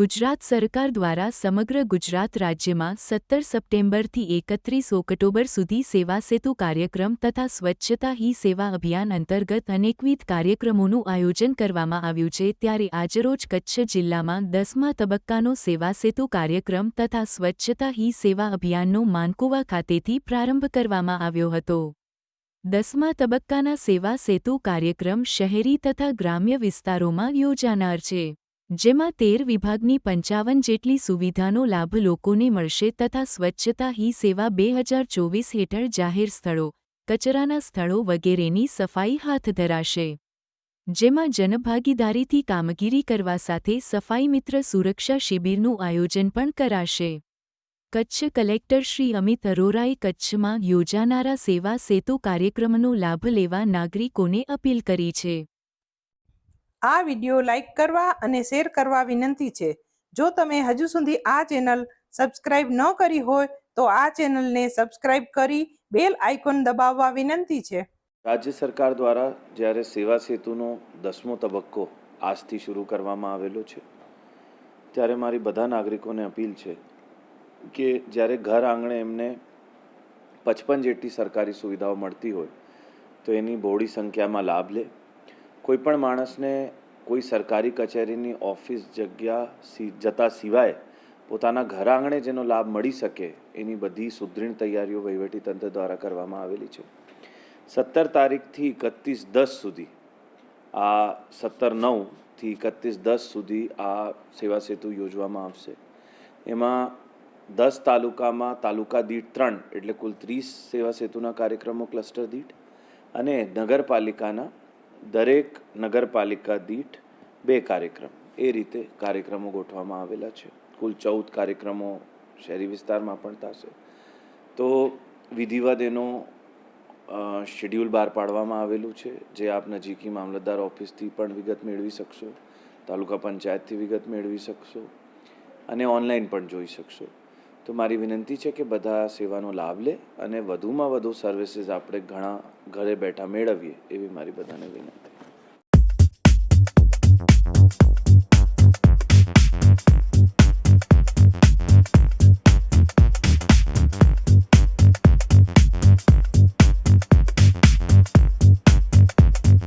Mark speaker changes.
Speaker 1: ગુજરાત સરકાર દ્વારા સમગ્ર ગુજરાત રાજ્યમાં સત્તર સપ્ટેમ્બરથી એકત્રીસ ઓક્ટોબર સુધી સેવા સેતુ કાર્યક્રમ તથા સ્વચ્છતા હી સેવા અભિયાન અંતર્ગત અનેકવિધ કાર્યક્રમોનું આયોજન કરવામાં આવ્યું છે. ત્યારે આજરોજ કચ્છ જિલ્લામાં દસમા તબક્કાનો સેવા સેતુ કાર્યક્રમ તથા સ્વચ્છતા હી સેવા અભિયાનનો માનકુવા ખાતેથી પ્રારંભ કરવામાં આવ્યો હતો. દસમા તબક્કાના સેવા સેતુ કાર્યક્રમ શહેરી તથા ગ્રામ્ય વિસ્તારોમાં યોજાનાર છે. જેમાં તેર વિભાગની પંચાવન જેટલી સુવિધાનો લાભ લોકોને મળશે તથા સ્વચ્છતા હી સેવા બે હજાર ચોવીસ હેઠળ જાહેર સ્થળો, કચરાના સ્થળો વગેરેની સફાઈ હાથ ધરાશે. જેમાં જનભાગીદારીથી કામગીરી કરવા સાથે સફાઈ મિત્ર સુરક્ષા શિબિરનું આયોજન પણ કરાશે. કચ્છ કલેક્ટર શ્રી અમિત અરોરાએ કચ્છમાં યોજાનારા સેવા સેતુ કાર્યક્રમનો લાભ લેવા નાગરિકોને અપીલ કરી છે.
Speaker 2: આ વિડિયો લાઈક કરવા અને શેર કરવા વિનંતી છે. જો તમે હજુ સુધી આ ચેનલ સબસ્ક્રાઇબ ન કરી હોય, તો આ ચેનલને સબસ્ક્રાઇબ કરી બેલ આઇકોન દબાવવા વિનંતી છે.
Speaker 3: રાજ્ય સરકાર દ્વારા જ્યારે સેવા સેતુનો દસમો તબક્કો આજથી શરૂ કરવામાં આવેલો છે, ત્યારે મારી બધા નાગરિકોને અપીલ છે કે જ્યારે ઘર આંગણે એમને પચપન જેટલી સરકારી સુવિધાઓ મળતી હોય, તો એની બહોળી સંખ્યામાં લાભ લે. કોઈ પણ માણસને કોઈ સરકારી કચેરીની ઓફિસ જગ્યા જતા સિવાય પોતાના ઘર આંગણે જેનો લાભ મળી શકે એની બધી સુદૃઢ તૈયારીઓ વહીવટીતંત્ર દ્વારા કરવામાં આવેલી છે. સત્તર તારીખથી એકત્રીસ દસ સુધી આ સત્તર નવથી એકત્રીસ દસ સુધી આ સેવા સેતુ યોજવામાં આવશે. એમાં દસ તાલુકામાં તાલુકા દીઠ ત્રણ એટલે કુલ ત્રીસ સેવા સેતુના કાર્યક્રમો ક્લસ્ટર દીઠ અને નગરપાલિકાના દરેક નગરપાલિકા દીઠ બે કાર્યક્રમ. એ રીતે કાર્યક્રમો ગોઠવામાં આવેલા છે. કુલ ચૌદ કાર્યક્રમો શહેરી વિસ્તારમાં પણ થશે. તો વિધિવત એનો શેડ્યુલ બહાર પાડવામાં આવેલું છે, જે આપ નજીકી મામલતદાર ઓફિસથી પણ વિગત મેળવી શકશો, તાલુકા પંચાયતથી વિગત મેળવી શકશો અને ઓનલાઈન પણ જોઈ શકશો. તો મારી વિનંતી છે કે બધા સેવાનો લાભ લે અને વધુમાં વધુ સર્વિસીસ આપણે ઘણા ઘરે બેઠા મેળવીએ એવી મારી બધાને વિનંતી.